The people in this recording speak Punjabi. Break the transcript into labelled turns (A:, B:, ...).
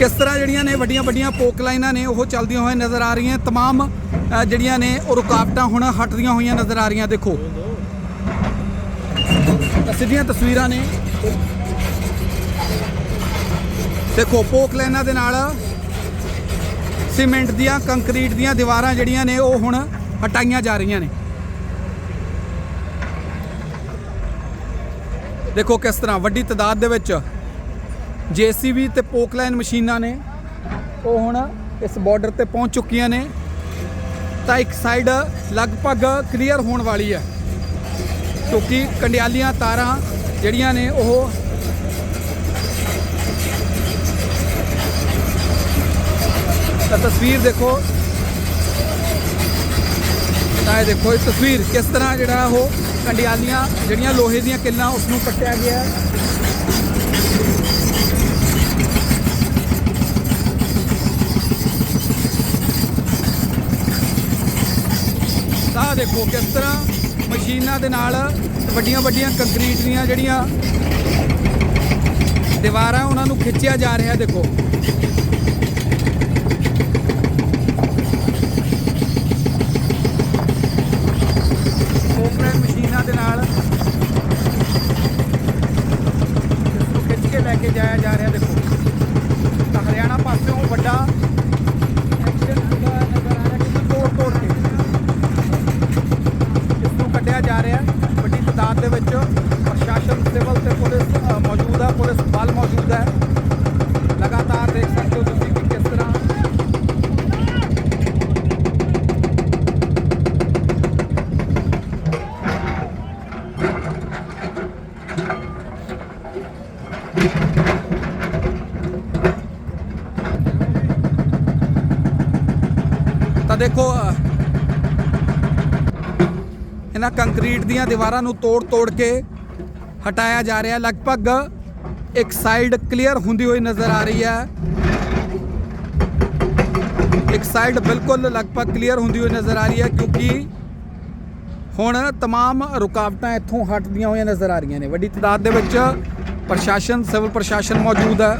A: ਕਿਸ ਤਰ੍ਹਾਂ ਜਿਹੜੀਆਂ ਨੇ ਵੱਡੀਆਂ ਵੱਡੀਆਂ ਪੋਕ ਲਾਈਨਾਂ ਨੇ ਉਹ ਚੱਲਦੀਆਂ ਹੋਏ ਨਜ਼ਰ ਆ ਰਹੀਆਂ तमाम ਅ, ਜਿਹੜੀਆਂ ਨੇ ਉਹ ਰੁਕਾਵਟਾਂ ਹੁਣ ਹਟਦੀਆਂ ਹੋਈਆਂ ਨਜ਼ਰ ਆ ਰਹੀਆਂ ਦੇਖੋ ਤਾਂ ਸਿੱਧੀਆਂ ਤਸਵੀਰਾਂ ਨੇ ਦੇਖੋ ਪੋਕ ਲਾਈਨਾਂ ਦੇ ਨਾਲ ਸੀਮੈਂਟ ਦੀਆਂ ਕੰਕਰੀਟ ਦੀਆਂ ਦੀਵਾਰਾਂ ਜਿਹੜੀਆਂ ਨੇ ਉਹ ਹੁਣ ਹਟਾਈਆਂ ਜਾ ਰਹੀਆਂ ਨੇ ਦੇਖੋ ਕਿਸ ਤਰ੍ਹਾਂ ਵੱਡੀ ਤਦਾਦ ਦੇ ਵਿੱਚ ਜੀਸੀਬੀ ਤੇ ਪੋਕਲਾਈਨ ਮਸ਼ੀਨਾਂ ਨੇ। ਉਹ ਹੁਣ ਇਸ ਬਾਰਡਰ ਤੇ ਪਹੁੰਚ ਚੁੱਕੀਆਂ ਨੇ। ਤਾਂ ਇੱਕ ਸਾਈਡ ਲਗਭਗ ਕਲੀਅਰ ਹੋਣ ਵਾਲੀ ਹੈ। ਕਿਉਂਕਿ ਕੰਡਿਆਲੀਆਂ ਤਾਰਾਂ ਜਿਹੜੀਆਂ ਨੇ ਉਹ ਤਾਂ ਤਸਵੀਰ ਦੇਖੋ। ਤਾਂ ਇਹ ਦੇਖੋ, ਇਹ ਤਸਵੀਰ ਕਿਸ ਤਰ੍ਹਾਂ ਜਿਹੜਾ ਉਹ ਕੰਡਿਆਲੀਆਂ ਜਿਹੜੀਆਂ ਲੋਹੇ ਦੀਆਂ ਕਿੱਲਾਂ ਉਸ ਨੂੰ ਕੱਟਿਆ ਗਿਆ। ਹੈ ਦੇਖੋ ਕਿਸ ਤਰ੍ਹਾਂ ਮਸ਼ੀਨਾਂ ਦੇ ਨਾਲ ਵੱਡੀਆਂ ਵੱਡੀਆਂ ਕੰਕਰੀਟ ਦੀਆਂ ਜਿਹੜੀਆਂ ਦੀਵਾਰਾਂ ਉਹਨਾਂ ਨੂੰ ਖਿੱਚਿਆ ਜਾ ਰਿਹਾ ਦੇਖੋ। ਕੋਕਰੈਨ ਮਸ਼ੀਨਾਂ ਦੇ ਨਾਲ ਇਸ ਨੂੰ ਖਿੱਚ ਕੇ ਲੈ ਕੇ ਜਾਇਆ ਜਾ ਰਿਹਾ ਦੇਖੋ ਤਾਂ ਹਰਿਆਣਾ ਪਾਸਿਓਂ ਵੱਡਾ ਐਕਸ਼ਨ ਹੁੰਦਾ ਨਜ਼ਰ ਆ ਰਿਹਾ ਕਿ ਤੋੜ ਤੋੜ ਕੇ ਇਸ ਨੂੰ ਕੱਢਿਆ ਜਾ ਰਿਹਾ ਹੈ। ਵੱਡੀ ਤਾਦਾਦ ਦੇ ਵਿੱਚ ਪ੍ਰਸ਼ਾਸਨ ਸਿਵਲ ਤੇ ਪੁਲਿਸ ਮੌਜੂਦ ਹੈ ਪੁਲਿਸ ਬਲ ਮੌਜੂਦ ਹੈ। ਲਗਾਤਾਰ ਦੇਖ ਸਕਦੇ ਹੋ ਤੁਸੀਂ ਕਿ ਕਿਸ ਤਰ੍ਹਾਂ ਤਾਂ ਦੇਖੋ ਇਹਨਾਂ ਕੰਕਰੀਟ ਦੀਆਂ ਦੀਵਾਰਾਂ ਨੂੰ ਤੋੜ-ਤੋੜ ਕੇ ਹਟਾਇਆ ਜਾ ਰਿਹਾ ਲਗਭਗ ਇੱਕ ਸਾਈਡ ਕਲੀਅਰ ਹੁੰਦੀ ਹੋਈ ਨਜ਼ਰ ਆ ਰਹੀ ਹੈ ਇੱਕ ਸਾਈਡ ਬਿਲਕੁਲ ਲਗਭਗ ਕਲੀਅਰ ਹੁੰਦੀ ਹੋਈ ਨਜ਼ਰ ਆ ਰਹੀ ਹੈ ਕਿਉਂਕਿ ਹੁਣ तमाम ਰੁਕਾਵਟਾਂ ਇੱਥੋਂ ਹਟਦੀਆਂ ਹੋਈਆਂ ਨਜ਼ਰ ਆ ਰਹੀਆਂ ਨੇ ਵੱਡੀ ਤਾਦਾਦ ਦੇ ਵਿੱਚ ਪ੍ਰਸ਼ਾਸਨ ਸਿਵਲ ਪ੍ਰਸ਼ਾਸਨ ਮੌਜੂਦ ਹੈ